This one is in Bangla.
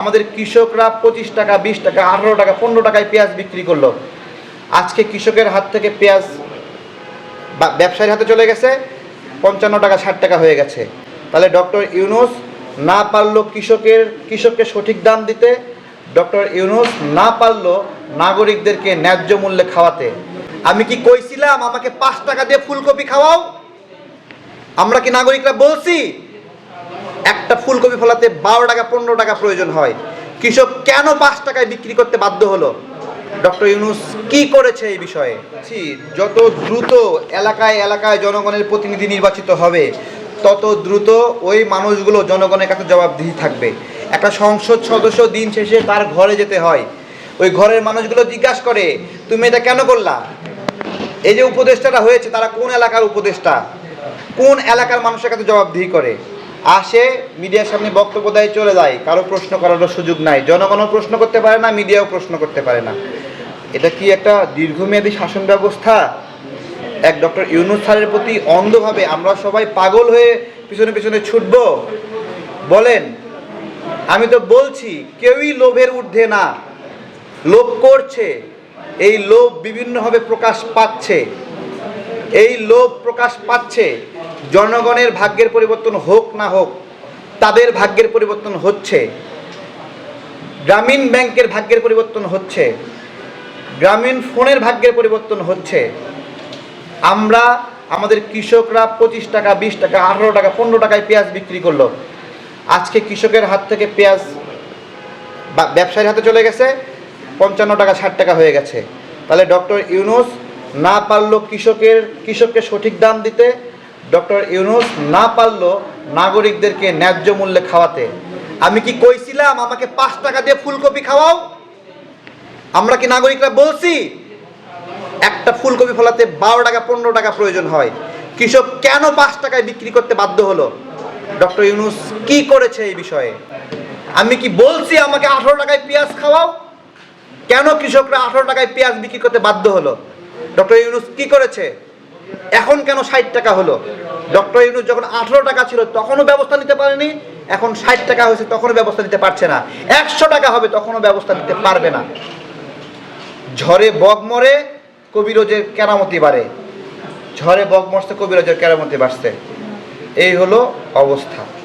আমাদের কৃষকরা পঁচিশ টাকা, বিশ টাকা, আঠারো টাকা, পনেরো টাকায় পেঁয়াজ বিক্রি করল। আজকে কৃষকের হাত থেকে পেঁয়াজ বা- ব্যবসায়ীর হাতে চলে গেছে, পঞ্চান্ন টাকা, ষাট টাকা হয়ে গেছে। তাহলে ডক্টর ইউনুস না পারল কৃষকের, কৃষককে সঠিক দাম দিতে, ডক্টর ইউনুস না পারল নাগরিকদেরকে ন্যায্য মূল্যে খাওয়াতে। আমি কি কইছিলাম, আমাকে পাঁচ টাকা দিয়ে ফুলকপি খাওয়াও? আমরা কি নাগরিকরা বলছি? একটা ফুলকপি ফলাতে বারো টাকা, পনেরো টাকা প্রয়োজন হয়। কৃষক কেন পাঁচ টাকায় বিক্রি করতে বাধ্য হলো? ডক্টর ইউনুস কি করেছে এই বিষয়ে? যত দ্রুত এলাকায় এলাকায় জনগণের প্রতিনিধি নির্বাচিত হবে, তত দ্রুত ওই মানুষগুলো জনগণের কাছে জবাবদিহি থাকবে। একটা সংসদ সদস্য দিন শেষে তার ঘরে যেতে হয়। ওই ঘরের মানুষগুলো জিজ্ঞাসা করে, তুমি এটা কেন করলা? এই যে উপদেষ্টাটা হয়েছে, তারা কোন এলাকার উপদেষ্টা? কোন এলাকার মানুষের কাছে জবাবদিহি করে? আসে, মিডিয়ার সামনে বক্তব্য দেয়, চলে যায়। কারও প্রশ্ন করারও সুযোগ নাই। জনগণও প্রশ্ন করতে পারে না, মিডিয়াও প্রশ্ন করতে পারে না। এটা কি একটা দীর্ঘমেয়াদী শাসন ব্যবস্থা? এক ডক্টর ইউনুস স্যারের প্রতি অন্ধভাবে আমরা সবাই পাগল হয়ে পিছনে পিছনে ছুটব? বলেন, আমি তো বলছি, কেউই লোভের ঊর্ধ্বে না। লোভ করছে, এই লোভ বিভিন্নভাবে প্রকাশ পাচ্ছে। এই লোভ প্রকাশ পাচ্ছে। জনগণের ভাগ্যের পরিবর্তন হোক না হোক, তাদের ভাগ্যের পরিবর্তন হচ্ছে। গ্রামীণ ব্যাংকের ভাগ্যের পরিবর্তন হচ্ছে। গ্রামীণ ফোনের ভাগ্যের পরিবর্তন হচ্ছে। আমরা, আমাদের কৃষকরা পঁচিশ টাকা, বিশ টাকা, আঠারো টাকা, পনেরো টাকায় পেঁয়াজ বিক্রি করল। আজকে কৃষকের হাত থেকে পেঁয়াজ ব্যবসায়ীর হাতে চলে গেছে, পঞ্চান্ন টাকা, ষাট টাকা হয়ে গেছে। তাহলে ডক্টর ইউনুস না পারল কৃষকের, কৃষককে সঠিক দাম দিতে ডক্টর ইউনুস না পারল নাগরিকদেরকে ন্যায্য মূল্যে খাওয়াতে। আমি কি কইছিলাম আমাকে পাঁচ টাকা দিয়ে ফুলকপি খাওয়াও? আমরা কি নাগরিকরা বলছি? একটা ফুলকপি ফলাতে বারো টাকা, পনেরো টাকা প্রয়োজন হয়। কৃষক কেন পাঁচ টাকায় বিক্রি করতে বাধ্য হলো? ডক্টর ইউনুস কি করেছে এই বিষয়ে? আমি কি বলছি আমাকে আঠারো টাকায় পেঁয়াজ খাওয়াও? কেন কৃষকরা আঠারো টাকায় পেঁয়াজ বিক্রি করতে বাধ্য হলো? ডক্টর ইউনুস কি করেছে? এখন কেন ষাট টাকা হলো? ডক্টর ইউনুস যখন আঠেরো টাকা ছিল, তখনও ব্যবস্থা নিতে পারেনি। এখন ষাট টাকা হয়েছে, তখনও ব্যবস্থা নিতে পারছে না। একশো টাকা হবে, তখনও ব্যবস্থা নিতে পারবে না। ঝরে বগ মরে, কবিরোজের কেরামতি বাড়ে। ঝরে বগ মরছে, কবিরোজের কেরামতি বাড়ছে। এই হলো অবস্থা।